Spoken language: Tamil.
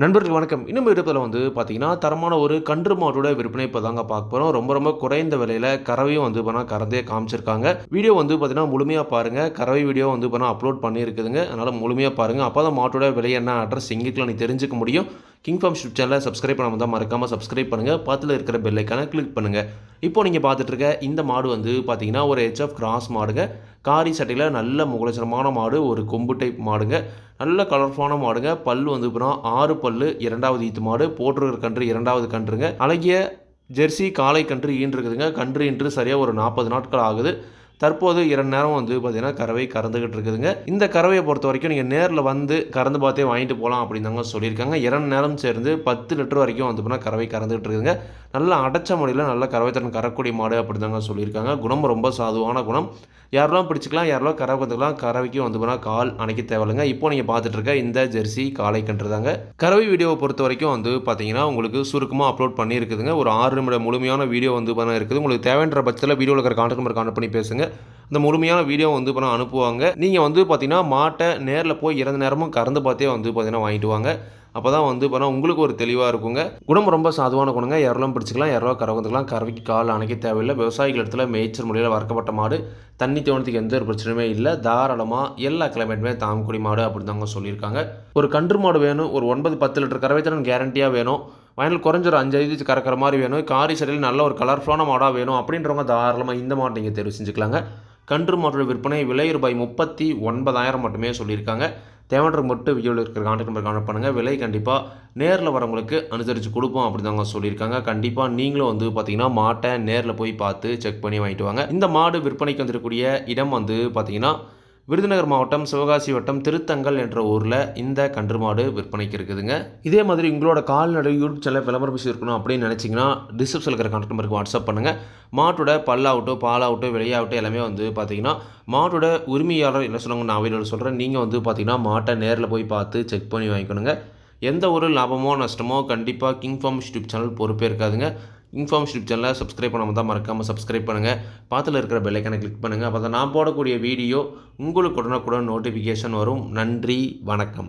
நண்பர்கள் வணக்கம். இன்னும் இடத்துல வந்து பார்த்தீங்கன்னா தரமான ஒரு கன்று மாட்டோட விற்பனை இப்போ தாங்க பார்க்க போகிறோம் ரொம்ப ரொம்ப குறைந்த விலையில் கறவையும் வந்து பண்ணால் கறந்தே காமிச்சிருக்காங்க. வீடியோ வந்து பார்த்தீங்கன்னா முழுமையாக பாருங்கள் கறவை வீடியோ வந்து பண்ணால் அப்லோட் பண்ணியிருக்குதுங்க. அதனால் முழுமையாக பாருங்கள் அப்போ தான் மாட்டோட விலை என்ன அட்ரஸ் எங்கிட்ட நீ தெரிஞ்சுக்க முடியும். கிங் ஃபார்ம் ஷிப் சேனலை சப்ஸ்கிரைப் பண்ணாமல் தான் மறக்காமல் சப்ஸ்கிரைப் பண்ணுங்கள் பக்கத்தில் இருக்கிற பெல்லைக்கான கிளிக் பண்ணுங்கள் இப்போ நீங்கள் பார்த்துட்ருக்க இந்த மாடு வந்து பார்த்தீங்கன்னா ஒரு ஹெச்எஃப் கிராஸ் மாடுங்க. காரி சட்டையில் நல்ல முகலட்சணமான மாடு ஒரு கொம்பு டைப் மாடுங்க. நல்ல கலர்ஃபுல்லான மாடுங்க. பல் வந்து அப்புறம் ஆறு பல் இரண்டாவது ஈத்து மாடு போட்டிருக்கிற கன்று இரண்டாவது கன்றுங்க. அழகிய ஜெர்சி காலை கன்று ஈன்றிருக்குதுங்க. கன்று இன்று சரியாக ஒரு நாற்பது நாட்கள் ஆகுது. தற்போது இரண்டு நேரம் வந்து பார்த்தீங்கன்னா கறவை கறந்துக்கிட்டு இருக்குதுங்க. இந்த கறவையை பொறுத்த வரைக்கும் நீங்கள் நேரில் வந்து கறந்து பார்த்தே வாங்கிட்டு போகலாம் அப்படின்னு தாங்க சொல்லியிருக்காங்க. இரண்டு நேரம் சேர்ந்து பத்து லிட்டர் வரைக்கும் வந்து பார்த்தீங்கன்னா கறவை கறந்துக்கிட்டு இருக்குதுங்க. நல்லா அடைச்ச முறையில் நல்ல கறவை திறன் கறக்கூடிய மாடு அப்படிதாங்க சொல்லியிருக்காங்க. குணம் ரொம்ப சாதுவான குணம். யாரெல்லாம் பிடிச்சிக்கலாம் யாரெல்லாம் கறவை கற்றுக்கலாம் கறவைக்கும் வந்து போனால் கால் அணைக்க தேவையில்லைங்க. இப்போ நீங்கள் பார்த்துட்டு இருக்க இந்த ஜெர்சி காலை கன்றுதாங்க கறவை வீடியோவை பொறுத்த வரைக்கும் வந்து பார்த்தீங்கன்னா உங்களுக்கு சுருக்கமாக அப்லோட் பண்ணியிருக்குதுங்க. ஒரு ஆறு நிமிட முழுமையான வீடியோ வந்து பண்ண இருக்குது. உங்களுக்கு தேவைன்ற பட்சத்தில் வீடியோவில் இருக்கிற கான்டாக்ட் நம்பர் கான்டாக்ட் பண்ணி பேசுங்க. இந்த முழுமையான வீடியோ வந்து இப்போ அனுப்புவாங்க. நீங்கள் வந்து பார்த்தீங்கன்னா மாட்டை நேரில் போய் இறந்த நேரமும் கறந்து பார்த்தே வந்து பார்த்தீங்கன்னா வாங்கிட்டு வாங்க. அப்போ தான் வந்து பார்த்தா உங்களுக்கு ஒரு தெளிவாக இருக்குங்க. குணம் ரொம்ப சாதுவான குணங்க இரலாம் பிடிச்சிக்கலாம் இரவா கறந்துக்கலாம் கறவைக்கு கால் அணைக்க தேவையில்லை. விவசாயிகள் இடத்துல மேய்ச்சல் முறையில் வறக்கப்பட்ட மாடு தண்ணி தோணத்துக்கு எந்த ஒரு பிரச்சனையுமே இல்லை. தாராளமாக எல்லா கிளைமேட்டுமே தாமக்குடி மாடு அப்படி தாங்க சொல்லியிருக்காங்க. ஒரு கன்று மாடு வேணும் ஒரு ஒன்பது பத்து லிட்டர் கறவை திறன் கேரண்டியாக வேணும். வயலில் குறைஞ்ச ஒரு அஞ்சு ஐந்து கறக்கிற மாதிரி வேணும். காரி சடையில் நல்ல ஒரு கலர்ஃபுல்லான மாடாக வேணும் அப்படின்றவங்க தாராளமாக இந்த மாட்டை நீங்கள் தெரிவு செஞ்சுக்கலாங்க. கன்று மாட்டோட விற்பனை விலை ரூபாய் முப்பத்தி ஒன்பதாயிரம் மட்டுமே சொல்லியிருக்காங்க. தேவையான மட்டும் வீடியோவில் இருக்கிற கான்டாக்ட் நம்பர் கான்டாக்ட் பண்ணுங்கள் விலை கண்டிப்பாக நேரில் வரவங்களுக்கு அனுசரித்து கொடுப்போம் அப்படின்னு தாங்க சொல்லியிருக்காங்க. கண்டிப்பாக நீங்களும் வந்து பார்த்தீங்கன்னா மாட்டை நேரில் போய் பார்த்து செக் பண்ணி வாங்கிட்டு வாங்க. இந்த மாடு விற்பனைக்கு வந்துருக்கூடிய இடம் வந்து பார்த்தீங்கன்னா விருதுநகர் மாவட்டம் சிவகாசி வட்டம் திருத்தங்கல் என்ற ஊரில் இந்த கன்று மாடு விற்பனைக்கு இருக்குதுங்க. இதே மாதிரி உங்களோட கால்நடை யூடியூப் சேனல் விளம்பரம் பேசி இருக்கணும் அப்படின்னு நினச்சிங்கன்னா டிஸ்கிரிப்ஷனில் இருக்கிற கான்டாக்ட் நம்பருக்கு வாட்ஸ்அப் பண்ணுங்கள் மாட்டோட பல்லாகட்டும் பாலாகட்டும் வெளியாகட்டும் எல்லாமே வந்து பார்த்தீங்கன்னா மாட்டோட உரிமையாளர் என்ன சொன்னாங்க நான் அவையில் சொல்கிறேன் நீங்கள் வந்து பார்த்தீங்கன்னா மாட்டை நேரில் போய் பார்த்து செக் பண்ணி வாங்கிக்கணுங்க. எந்த ஒரு லாபமோ நஷ்டமோ கண்டிப்பாக கிங் ஃபார்ம் யூடியூப் சேனல் பொறுப்பே இருக்காதுங்க. இன்ஃபார்ம் யூடியூப் சேனலை சப்ஸ்கிரைப் பண்ணாமல் தான் மறக்காமல் சப்ஸ்கிரைப் பண்ணுங்கள் பாத்தில் இருக்கிற பெல்லைக்கனை கிளிக் பண்ணுங்கள் அப்போ தான் நான் போடக்கூடிய வீடியோ உங்களுக்கு உடனுக்குடன் நோட்டிஃபிகேஷன் வரும். நன்றி வணக்கம்.